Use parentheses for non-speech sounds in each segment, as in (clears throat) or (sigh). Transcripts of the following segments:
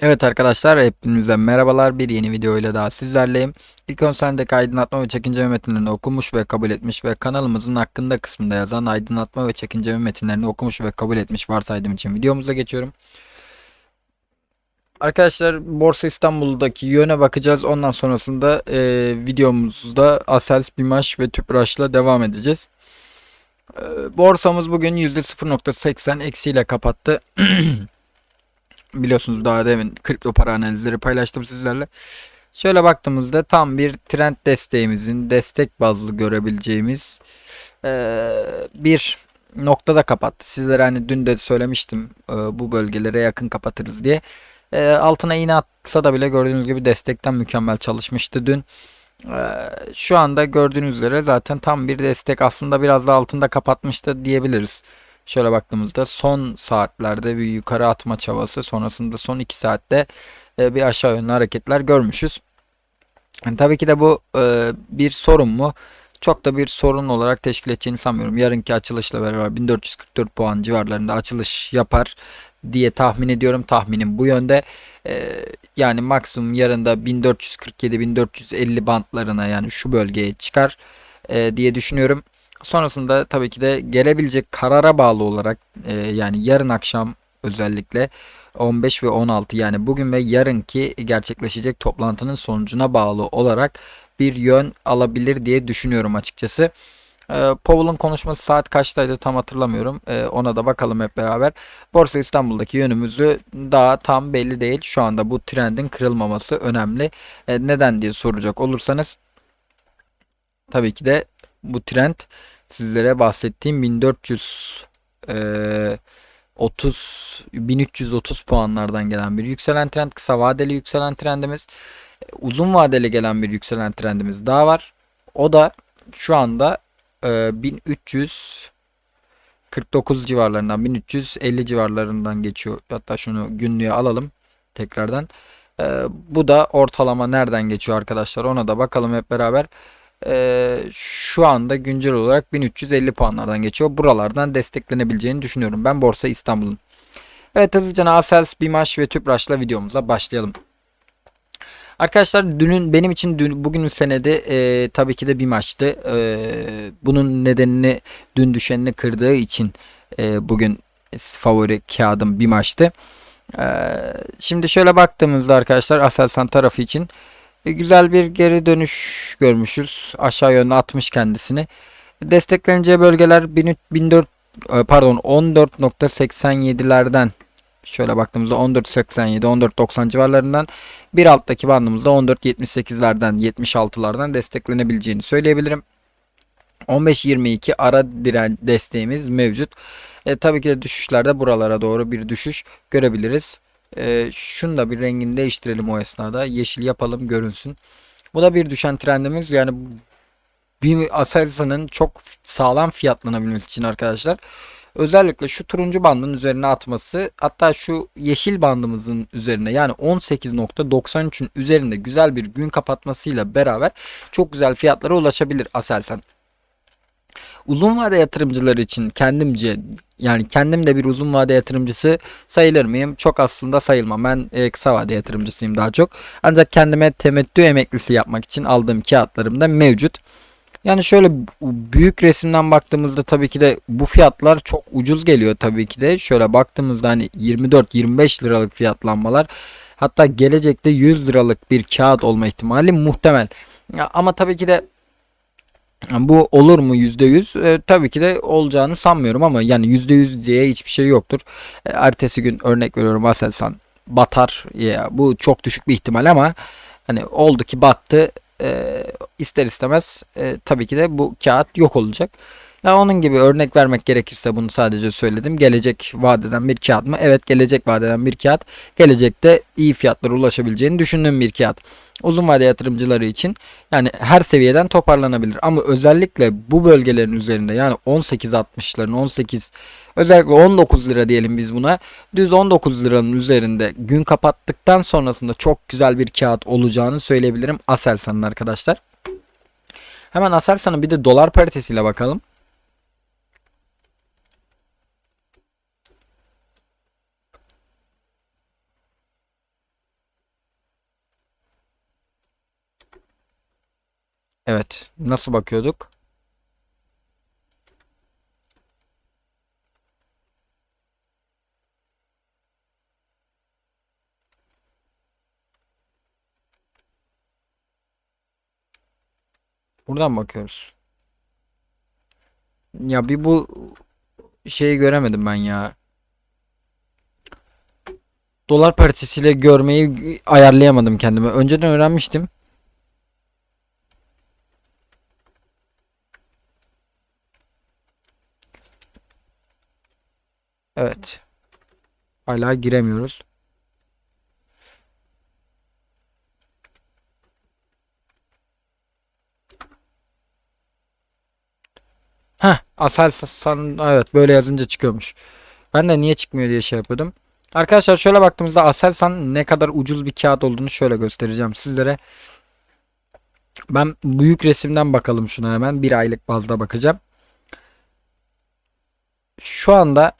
Evet arkadaşlar hepinize merhabalar bir yeni video ile daha sizlerleyim. İlk ön sendeki aydınlatma ve çekinceme metinlerini okumuş ve kabul etmiş ve kanalımızın hakkında kısmında yazan aydınlatma ve çekinceme metinlerini okumuş ve kabul etmiş varsaydım için videomuza geçiyorum. Arkadaşlar Borsa İstanbul'daki yöne bakacağız. Ondan sonrasında e, videomuzda Asels, Bimaş ve Tüpraş'la devam edeceğiz. E, borsamız bugün %0.80 eksiyle kapattı. (clears throat) Biliyorsunuz daha demin kripto para analizleri paylaştım sizlerle. Şöyle baktığımızda tam bir trend desteğimizin destek bazlı görebileceğimiz eee, bir noktada kapattı. Sizlere hani dün de söylemiştim bu bölgelere yakın kapatırız diye. Altına iğne atsa da bile gördüğünüz gibi destekten mükemmel çalışmıştı dün. Eee, şu anda gördüğünüz üzere zaten tam bir destek aslında biraz da altında kapatmıştı diyebiliriz. Şöyle baktığımızda son saatlerde bir yukarı atma çabası sonrasında son 2 saatte e, bir aşağı yönlü hareketler görmüşüz. Yani tabii ki de bu e, bir sorun mu? Çok da bir sorun olarak teşkil edeceğini sanmıyorum. Yarınki açılışla beraber 1444 puan civarlarında açılış yapar diye tahmin ediyorum. Tahminim bu yönde. E, yani maksimum yarında 1447-1450 bantlarına yani şu bölgeye çıkar diye düşünüyorum. Sonrasında tabii ki de gelebilecek karara bağlı olarak e, yani yarın akşam özellikle 15 ve 16 yani bugün ve yarınki gerçekleşecek toplantının sonucuna bağlı olarak bir yön alabilir diye düşünüyorum açıkçası. E, Powell'ın konuşması saat kaçtaydı tam hatırlamıyorum. E, ona da bakalım hep beraber. Borsa İstanbul'daki yönümüzü daha tam belli değil. Şu anda bu trendin kırılmaması önemli. E, neden diye soracak olursanız tabii ki de bu trend sizlere bahsettiğim 1400 e, 30 1330 puanlardan gelen bir yükselen trend kısa vadeli yükselen trendimiz E, uzun vadeli gelen bir yükselen trendimiz daha var. O da şu anda e, 1349 civarlarından 1350 civarlarından geçiyor. Hatta şunu günlüğe alalım tekrardan. E, bu da ortalama nereden geçiyor arkadaşlar ona da bakalım hep beraber. Ee, şu anda güncel olarak 1350 puanlardan geçiyor. Buralardan desteklenebileceğini düşünüyorum ben Borsa İstanbul'un. Evet hızlıca Asels, Bimaş ve Tüpraş'la videomuza başlayalım. Arkadaşlar dünün benim için dün, bugünün senede e, tabii ki de bir maçtı. E, bunun nedenini dün düşenini kırdığı için e, bugün favori kağıdım bir maçtı. E, şimdi şöyle baktığımızda arkadaşlar Aselsan tarafı için e, güzel bir geri dönüş görmüşüz. Aşağı yönde atmış kendisini. Destekleneceği bölgeler 1400 e, pardon 14.87'lerden şöyle baktığımızda 14.87 14.90 civarlarından bir alttaki bandımızda 14.78'lerden 76'lardan desteklenebileceğini söyleyebilirim. 15-22 ara diren desteğimiz mevcut. E, tabii ki de düşüşlerde buralara doğru bir düşüş görebiliriz. E, şunu da bir rengini değiştirelim o esnada. Yeşil yapalım görünsün. Bu da bir düşen trendimiz. Yani bir Aselsan'ın çok sağlam fiyatlanabilmesi için arkadaşlar. Özellikle şu turuncu bandın üzerine atması hatta şu yeşil bandımızın üzerine yani 18.93'ün üzerinde güzel bir gün kapatmasıyla beraber çok güzel fiyatlara ulaşabilir Aselsan. Uzun vade yatırımcıları için kendimce yani kendim de bir uzun vade yatırımcısı sayılır mıyım? Çok aslında sayılmam. Ben e, kısa vade yatırımcısıyım daha çok. Ancak kendime temettü emeklisi yapmak için aldığım kağıtlarım da mevcut. Yani şöyle büyük resimden baktığımızda tabii ki de bu fiyatlar çok ucuz geliyor tabii ki de. Şöyle baktığımızda hani 24-25 liralık fiyatlanmalar hatta gelecekte 100 liralık bir kağıt olma ihtimali muhtemel. Ama tabii ki de bu olur mu %100? E, tabii ki de olacağını sanmıyorum ama yani %100 diye hiçbir şey yoktur. E, ertesi gün örnek veriyorum Aselsan batar ya bu çok düşük bir ihtimal ama hani oldu ki battı e, ister istemez e, tabii ki de bu kağıt yok olacak. Ya onun gibi örnek vermek gerekirse bunu sadece söyledim. Gelecek vadeden bir kağıt mı? Evet gelecek vadeden bir kağıt. Gelecekte iyi fiyatlara ulaşabileceğini düşündüğüm bir kağıt. Uzun vade yatırımcıları için yani her seviyeden toparlanabilir. Ama özellikle bu bölgelerin üzerinde yani 18.60'ların 18 özellikle 19 lira diyelim biz buna. Düz 19 liranın üzerinde gün kapattıktan sonrasında çok güzel bir kağıt olacağını söyleyebilirim Aselsan'ın arkadaşlar. Hemen Aselsan'ın bir de dolar paritesiyle bakalım. Evet. Nasıl bakıyorduk? Buradan bakıyoruz. Ya bir bu şeyi göremedim ben ya. Dolar paritesiyle görmeyi ayarlayamadım kendime. Önceden öğrenmiştim. Evet. Hala giremiyoruz. Heh, Aselsan evet böyle yazınca çıkıyormuş. Ben de niye çıkmıyor diye şey yapıyordum. Arkadaşlar şöyle baktığımızda Aselsan ne kadar ucuz bir kağıt olduğunu şöyle göstereceğim sizlere. Ben büyük resimden bakalım şuna hemen. Bir aylık bazda bakacağım. Şu anda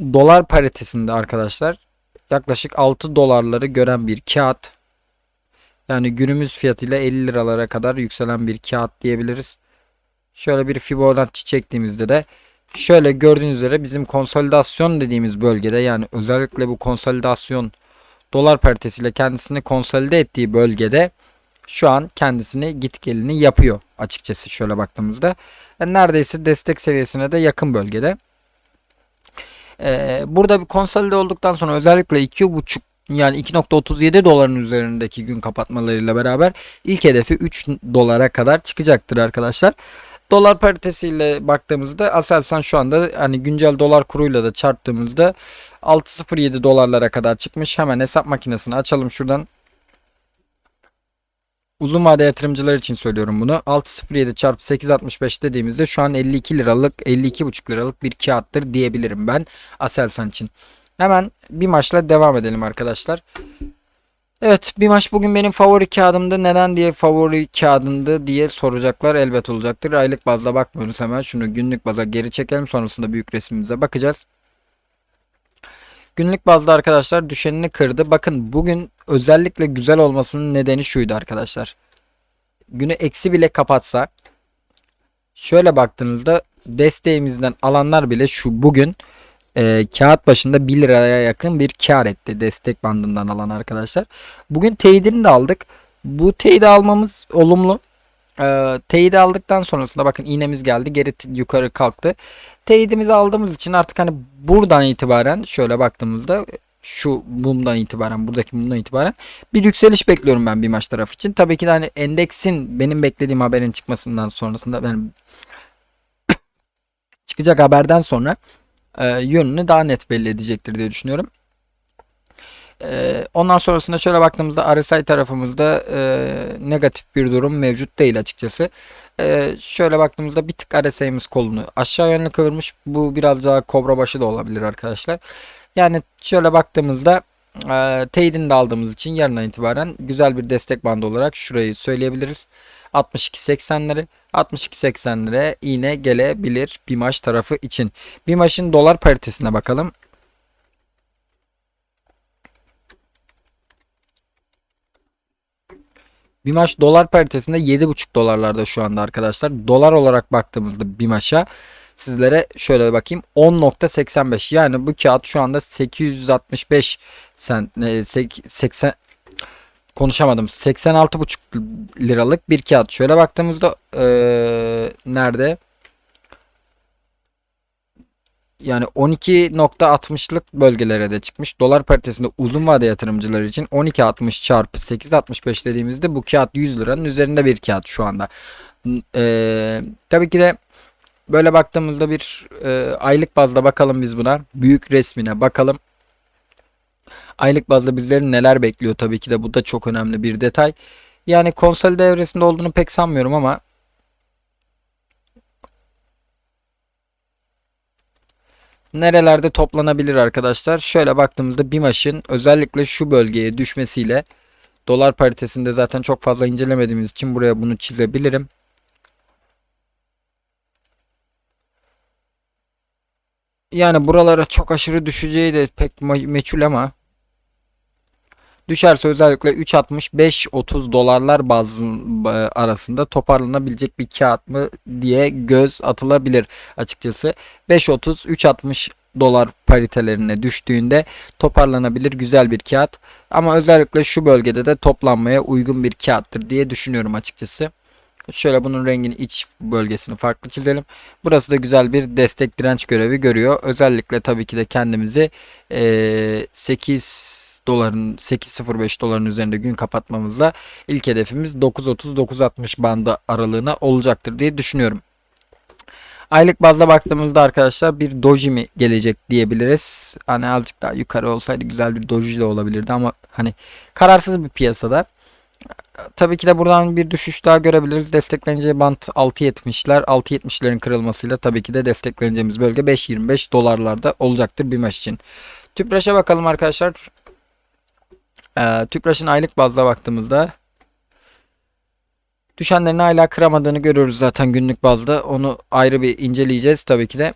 dolar paritesinde arkadaşlar yaklaşık 6 dolarları gören bir kağıt. Yani günümüz fiyatıyla 50 liralara kadar yükselen bir kağıt diyebiliriz. Şöyle bir Fibonacci çektiğimizde de şöyle gördüğünüz üzere bizim konsolidasyon dediğimiz bölgede yani özellikle bu konsolidasyon dolar paritesiyle kendisini konsolide ettiği bölgede şu an kendisini git gelini yapıyor açıkçası şöyle baktığımızda. Yani neredeyse destek seviyesine de yakın bölgede. Ee, burada bir konsolide olduktan sonra özellikle 2.5 yani 2.37 doların üzerindeki gün kapatmalarıyla beraber ilk hedefi 3 dolara kadar çıkacaktır arkadaşlar. Dolar paritesiyle baktığımızda Aselsan şu anda hani güncel dolar kuruyla da çarptığımızda 6.07 dolarlara kadar çıkmış. Hemen hesap makinesini açalım şuradan. Uzun vade yatırımcılar için söylüyorum bunu. 6.07 çarpı 8.65 dediğimizde şu an 52 liralık 52,5 liralık bir kağıttır diyebilirim ben Aselsan için. Hemen bir maçla devam edelim arkadaşlar. Evet bir maç bugün benim favori kağıdımdı. Neden diye favori kağıdımdı diye soracaklar elbet olacaktır. Aylık bazda bakmıyoruz hemen. Şunu günlük baza geri çekelim. Sonrasında büyük resmimize bakacağız. Günlük bazda arkadaşlar düşenini kırdı. Bakın bugün özellikle güzel olmasının nedeni şuydu arkadaşlar. Günü eksi bile kapatsa şöyle baktığınızda desteğimizden alanlar bile şu bugün e, kağıt başında 1 liraya yakın bir kar etti destek bandından alan arkadaşlar. Bugün teyidini de aldık. Bu teyidi almamız olumlu. E, teyidi aldıktan sonrasında bakın iğnemiz geldi geri yukarı kalktı. Teyidimizi aldığımız için artık hani buradan itibaren şöyle baktığımızda şu mumdan itibaren buradaki mumdan itibaren bir yükseliş bekliyorum ben bir maç taraf için. Tabii ki de hani endeksin benim beklediğim haberin çıkmasından sonrasında ben (coughs) çıkacak haberden sonra e, yönünü daha net belli edecektir diye düşünüyorum. E, ondan sonrasında şöyle baktığımızda RSI tarafımızda e, negatif bir durum mevcut değil açıkçası. E, şöyle baktığımızda bir tık RSI'miz kolunu aşağı yönlü kıvırmış. Bu biraz daha kobra başı da olabilir arkadaşlar. Yani şöyle baktığımızda e, teyidini de aldığımız için yarından itibaren güzel bir destek bandı olarak şurayı söyleyebiliriz. 62.80'leri 62.80'lere iğne gelebilir bir maç tarafı için. Bir maçın dolar paritesine bakalım. Bir maç dolar paritesinde 7.5 dolarlarda şu anda arkadaşlar. Dolar olarak baktığımızda bir maça sizlere şöyle bakayım. 10.85 yani bu kağıt şu anda 865 sen 80 konuşamadım. 86.5 liralık bir kağıt. Şöyle baktığımızda ee, nerede yani 12.60'lık bölgelere de çıkmış. Dolar paritesinde uzun vade yatırımcılar için 12.60 çarpı 8.65 dediğimizde bu kağıt 100 liranın üzerinde bir kağıt şu anda. Ee, tabii ki de böyle baktığımızda bir e, aylık bazda bakalım biz buna. Büyük resmine bakalım. Aylık bazda bizleri neler bekliyor tabii ki de bu da çok önemli bir detay. Yani konsol devresinde olduğunu pek sanmıyorum ama nerelerde toplanabilir arkadaşlar? Şöyle baktığımızda BİMAŞ'ın özellikle şu bölgeye düşmesiyle dolar paritesinde zaten çok fazla incelemediğimiz için buraya bunu çizebilirim. Yani buralara çok aşırı düşeceği de pek meçhul ama Düşerse özellikle 3.65-30 dolarlar bazı arasında toparlanabilecek bir kağıt mı diye göz atılabilir açıkçası. 5.30 3.60 dolar paritelerine düştüğünde toparlanabilir güzel bir kağıt. Ama özellikle şu bölgede de toplanmaya uygun bir kağıttır diye düşünüyorum açıkçası. Şöyle bunun rengini iç bölgesini farklı çizelim. Burası da güzel bir destek direnç görevi görüyor. Özellikle tabii ki de kendimizi e, 8 doların 8.05 doların üzerinde gün kapatmamızla ilk hedefimiz 9.30-9.60 bandı aralığına olacaktır diye düşünüyorum. Aylık bazda baktığımızda arkadaşlar bir doji mi gelecek diyebiliriz. Hani azıcık daha yukarı olsaydı güzel bir doji de olabilirdi ama hani kararsız bir piyasada. Tabii ki de buradan bir düşüş daha görebiliriz. Destekleneceği bant 6.70'ler. 6.70'lerin kırılmasıyla tabii ki de destekleneceğimiz bölge 5.25 dolarlarda olacaktır bir maç için. Tüpraş'a bakalım arkadaşlar. Ee, Tüpraş'ın aylık bazda baktığımızda düşenlerini hala kıramadığını görüyoruz zaten günlük bazda. Onu ayrı bir inceleyeceğiz tabii ki de.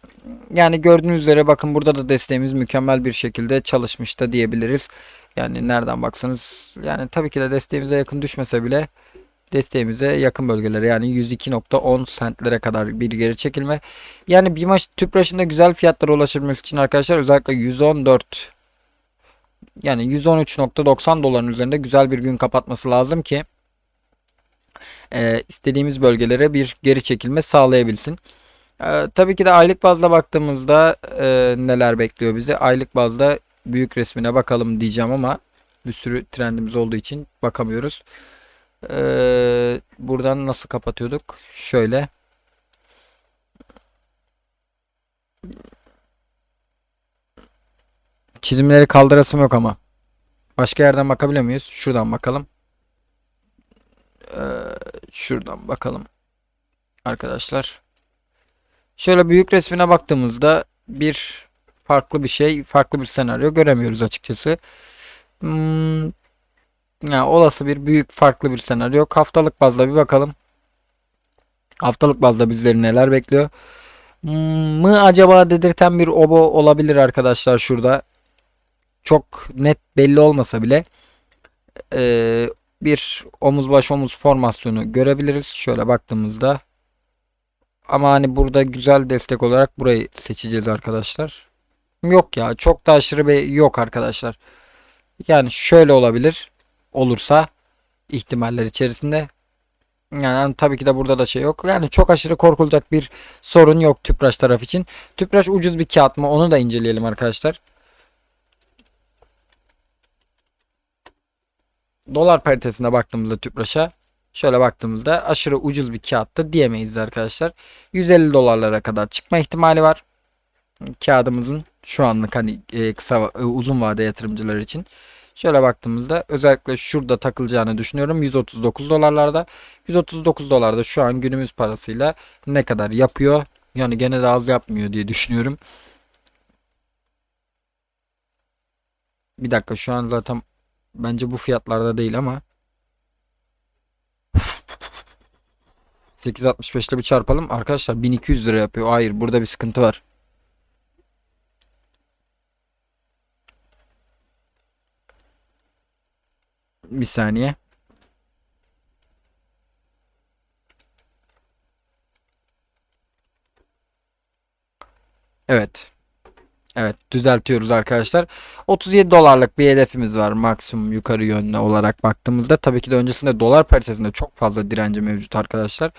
Yani gördüğünüz üzere bakın burada da desteğimiz mükemmel bir şekilde çalışmış da diyebiliriz. Yani nereden baksanız yani tabii ki de desteğimize yakın düşmese bile desteğimize yakın bölgelere yani 102.10 sentlere kadar bir geri çekilme. Yani bir maç tüpraşında güzel fiyatlara ulaşabilmesi için arkadaşlar özellikle 114 yani 113.90 doların üzerinde güzel bir gün kapatması lazım ki e, istediğimiz bölgelere bir geri çekilme sağlayabilsin. E, tabii ki de aylık bazda baktığımızda e, neler bekliyor bizi? Aylık bazda büyük resmine bakalım diyeceğim ama bir sürü trendimiz olduğu için bakamıyoruz. Ee, buradan nasıl kapatıyorduk? Şöyle. Çizimleri kaldırasım yok ama. Başka yerden bakabiliyor muyuz? Şuradan bakalım. Ee, şuradan bakalım. Arkadaşlar. Şöyle büyük resmine baktığımızda bir farklı bir şey, farklı bir senaryo göremiyoruz açıkçası. Hmm, yani olası bir büyük farklı bir senaryo yok. Haftalık bazda bir bakalım. Haftalık bazda bizleri neler bekliyor? Hmm, mı acaba dedirten bir obo olabilir arkadaşlar şurada. Çok net belli olmasa bile ee, bir omuz baş omuz formasyonu görebiliriz. Şöyle baktığımızda. Ama hani burada güzel destek olarak burayı seçeceğiz arkadaşlar. Yok ya çok da aşırı bir yok arkadaşlar. Yani şöyle olabilir. Olursa ihtimaller içerisinde. Yani tabii ki de burada da şey yok. Yani çok aşırı korkulacak bir sorun yok Tüpraş taraf için. Tüpraş ucuz bir kağıt mı? Onu da inceleyelim arkadaşlar. Dolar paritesine baktığımızda Tüpraş'a şöyle baktığımızda aşırı ucuz bir kağıtta diyemeyiz arkadaşlar. 150 dolarlara kadar çıkma ihtimali var. Kağıdımızın şu anlık hani e, kısa e, uzun vade yatırımcılar için. Şöyle baktığımızda özellikle şurada takılacağını düşünüyorum. 139 dolarlarda. 139 dolarda şu an günümüz parasıyla ne kadar yapıyor? Yani gene de az yapmıyor diye düşünüyorum. Bir dakika şu an zaten bence bu fiyatlarda değil ama 8.65 ile bir çarpalım. Arkadaşlar 1200 lira yapıyor. Hayır burada bir sıkıntı var. Bir saniye. Evet. Evet düzeltiyoruz arkadaşlar. 37 dolarlık bir hedefimiz var maksimum yukarı yönlü olarak baktığımızda. Tabii ki de öncesinde dolar paritesinde çok fazla direnci mevcut arkadaşlar.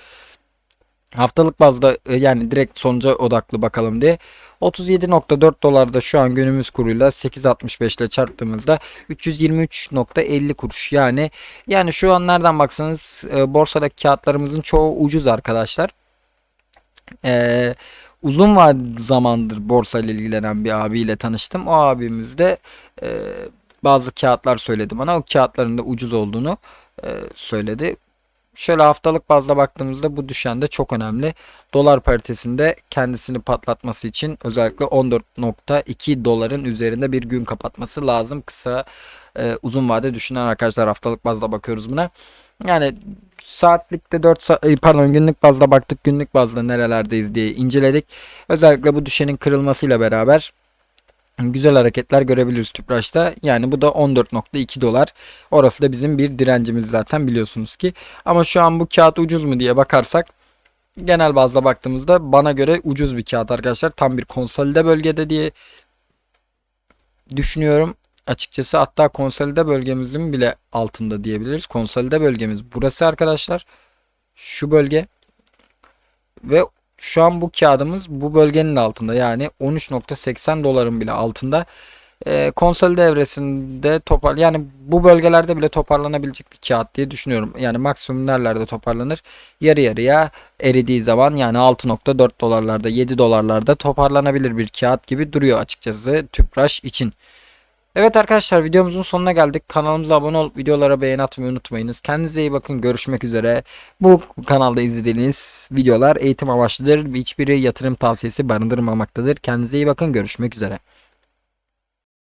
Haftalık bazda e, yani direkt sonuca odaklı bakalım diye. 37.4 dolarda şu an günümüz kuruyla 8.65 ile çarptığımızda 323.50 kuruş. Yani yani şu an nereden baksanız e, borsadaki kağıtlarımızın çoğu ucuz arkadaşlar. Eee uzun var zamandır borsa ile ilgilenen bir abiyle tanıştım. O abimiz de e, bazı kağıtlar söyledi bana. O kağıtların da ucuz olduğunu e, söyledi. Şöyle haftalık bazda baktığımızda bu düşen de çok önemli. Dolar paritesinde kendisini patlatması için özellikle 14.2 doların üzerinde bir gün kapatması lazım. Kısa e, uzun vade düşünen arkadaşlar haftalık bazda bakıyoruz buna. Yani saatlikte 4 sa pardon günlük bazda baktık. Günlük bazda nerelerdeyiz diye inceledik. Özellikle bu düşenin kırılmasıyla beraber güzel hareketler görebiliriz Tüpraş'ta. Yani bu da 14.2 dolar. Orası da bizim bir direncimiz zaten biliyorsunuz ki. Ama şu an bu kağıt ucuz mu diye bakarsak genel bazda baktığımızda bana göre ucuz bir kağıt arkadaşlar. Tam bir konsolide bölgede diye düşünüyorum. Açıkçası hatta konsolide bölgemizin bile altında diyebiliriz. Konsolide bölgemiz burası arkadaşlar. Şu bölge. Ve şu an bu kağıdımız bu bölgenin altında. Yani 13.80 doların bile altında. Ee, konsolide evresinde topar yani bu bölgelerde bile toparlanabilecek bir kağıt diye düşünüyorum. Yani maksimum nerelerde toparlanır? Yarı yarıya eridiği zaman yani 6.4 dolarlarda 7 dolarlarda toparlanabilir bir kağıt gibi duruyor açıkçası Tüpraş için. Evet arkadaşlar videomuzun sonuna geldik. Kanalımıza abone olup videolara beğeni atmayı unutmayınız. Kendinize iyi bakın. Görüşmek üzere. Bu kanalda izlediğiniz videolar eğitim amaçlıdır. Hiçbiri yatırım tavsiyesi barındırmamaktadır. Kendinize iyi bakın. Görüşmek üzere.